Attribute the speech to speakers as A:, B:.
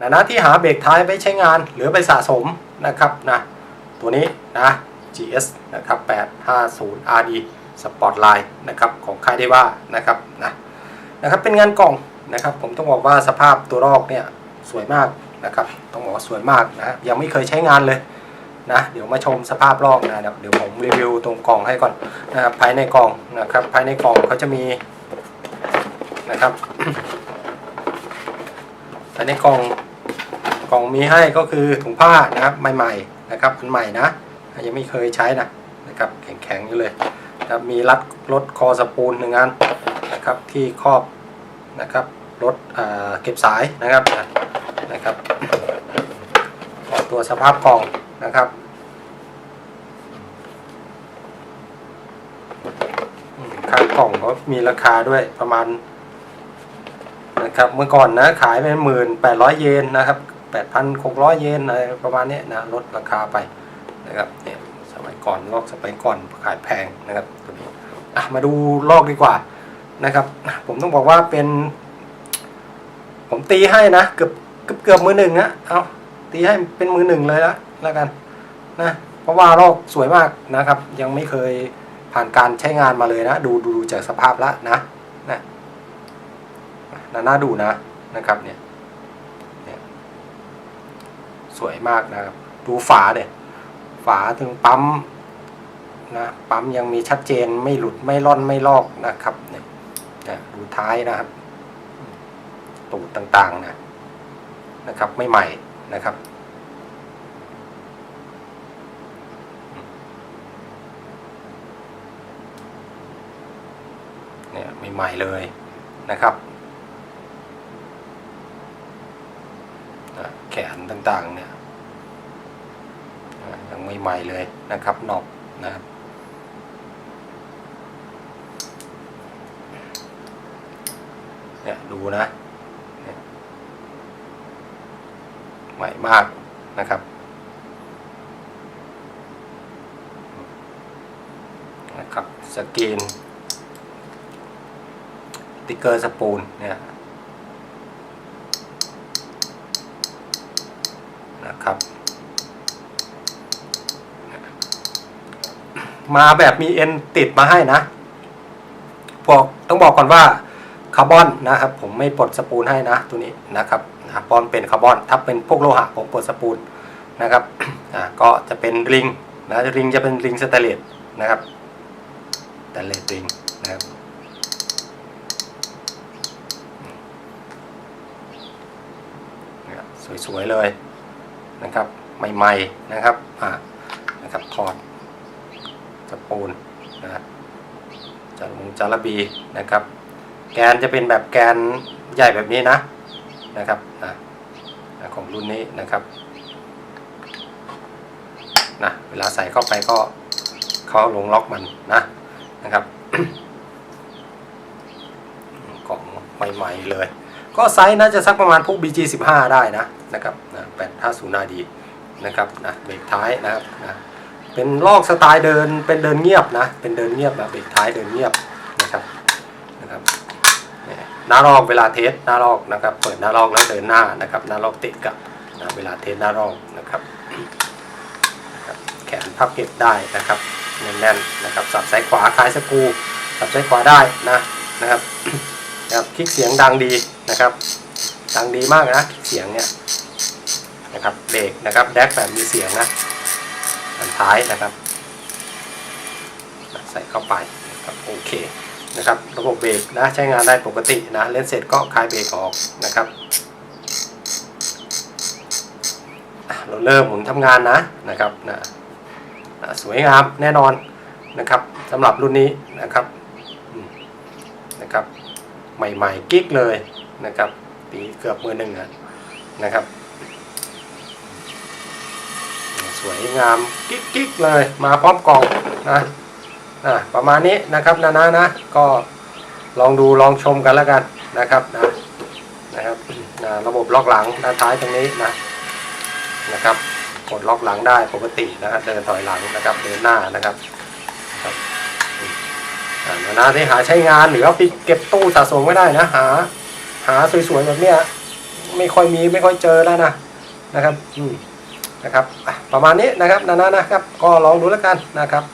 A: นะนะที่หาเบรกท้ายไปใช้งานหรือไปสะสมนะครับนะตัวนี้นะ GS นะครับ850 RD Spotlight นะครับของค่ายได้ว่านะครับนะนะครับเป็นงานกล่องนะครับผมต้องบอกว่าสภาพตัวรอกเนี่ยสวยมากนะครับต้องบอกว่าสวยมากนะยังไม่เคยใช้งานเลยนะเดี๋ยวมาชมสภาพลอกนะเดี๋ยวเดี๋ยวผมรีวิวตรงกล่องให้ก่อนนะครับภายในกล่องนะครับภายในกล่องเขาจะมีนะครับภายในกล่อง กล่องมีให้ก็คือถุงผ้านะครับใหม่ๆนะครับอันใหม่นะยังไม่เคยใช้นะนะครับแข็งๆอยู่เลยนะมีรัดรถคอสปูลหนึ่งอันนะครับที่ครอบนะครับรถเก็บสายนะครับนะครับ ตัวสภาพกล่องนะครับอืมข้างกล่องเขามีราคาด้วยประมาณนะครับเมื่อก่อนนะขายเป็นหมื่นแปดร้อยเยนนะครับ แปดพันหกร้อยเยนอะไรประมาณนี้นะลดราคาไปนะครับเนี่ยสมัยก่อนลอกสมัยก่อนขายแพงนะครับตัวนี้อะมาดูลอกดีกว่านะครับ ผมต้องบอกว่าเป็น ผมตีให้นะเกือบเกือบเกือบมือหนึ่งนะเอาตีให้เป็นมือหนึ่งเลยละแล้วกันนะเพราะว่าลอกสวยมากนะครับ ยังไม่เคยผ่านการใช้งานมาเลยนะ ดูดูดูจากสภาพแล้วนะนะน่าดูนะนะครับเนี่ย สวยมากนะครับ ดูฝาเนี่ยฝาถึงปั๊มนะปั๊มยังมีชัดเจนไม่หลุดไม่ร่อนไม่ลอกนะครับเนี่ยเนี่ยดูท้ายนะครับ ตูดต่างๆนะนะครับ ไม่ใหม่นะครับเนี่ยไม่ใหม่เลยนะครับ นะแขนต่างๆเนี่ยยังไม่ใหม่เลยนะครับนอกนะครับเนี่ยดูนะใหม่มากนะครับนะครับสกรีนติ๊กเกอร์สปูนเนี่ย นะครับ มาแบบมีเอ็นติดมาให้นะพวกต้องบอกก่อนว่าคาร์บอนนะครับ ผมไม่ปลดสปูลให้นะตัวนี้นะครับนะปอนเป็นคาร์บอน ถ้าเป็นพวกโลหะผมปลดสปูลนะครับอ่าก็จะเป็นริงนะริงจะเป็นริงสแตนเลสนะครับสแตนเลสริงนะครับสวยๆเลยนะครับ ใหม่ๆนะครับอ่านะครับถอด สปูนนะจารมงจาระบีนะครับ แกนจะเป็นแบบแกนใหญ่แบบนี้นะนะครับนะนะของรุ่นนี้นะครับนะเวลาใส่เข้าไปก็เขาลงล็อกมันนะนะครับของใหม่ๆเลย ก็ไซส์น่าจะสักประมาณพวก BG 15 ได้นะนะครับนะ850นาดีนะครับนะเบรกท้ายนะครับนะ เป็นลอกสไตล์เดินเป็นเดินเงียบนะ เป็นเดินเงียบนะเบรกท้ายเดินเงียบนะครับนะครับหน้าลอกเวลาเทสหน้าลอกนะครับ เปิดหน้าลอกแล้วเดินหน้านะครับ หน้าลอกติดกับนะเวลาเทสหน้าลอกนะครับนะครับแขนพับเก็บได้นะครับแน่นๆนะครับสับซ้ายขวาคล้ายสกูสับซ้ายขวาได้นะนะครับนะครับคลิกเสียงดังดีนะครับ ดังดีมากนะคลิกเสียงเนี่ยนะครับเบรกนะครับแดกแบบมีเสียงนะ อันท้ายนะครับ ใส่เข้าไปนะครับโอเคนะครับระบบเบรกนะใช้งานได้ปกตินะเล่นเสร็จก็คลายเบรกออกนะครับเราเริ่มหมุนทำงานนะนะครับนะสวยงามแน่นอนนะครับสำหรับรุ่นนี้นะครับนะครับใหม่ๆกิ๊กเลยนะครับปีเกือบมือหนึ่งอะนะครับ สวยงามกิ๊กกิ๊กเลยมาพร้อมกล่องนะอะประมาณนี้นะครับนะนะนะก็ลองดูลองชมกันแล้วกันนะครับนะนะครับนะระบบล็อกหลังด้านท้ายตรงนี้นะนะครับกดล็อกหลังได้ปกตินะเดินถอยหลังนะครับเดินหน้านะครับครับอ่านาที่หาใช้งานหรือเอาไปเก็บตู้สะสมไม่ได้นะหา หาสวยๆแบบเนี้ยไม่ค่อยมีไม่ค่อยเจอแล้วนะนะครับ อืม นะครับประมาณนี้นะครับนานานะครับ ก็ลองดูแล้วกันนะครับ